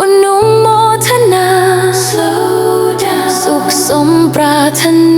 อนุโมทนา สุขสมปรารถนา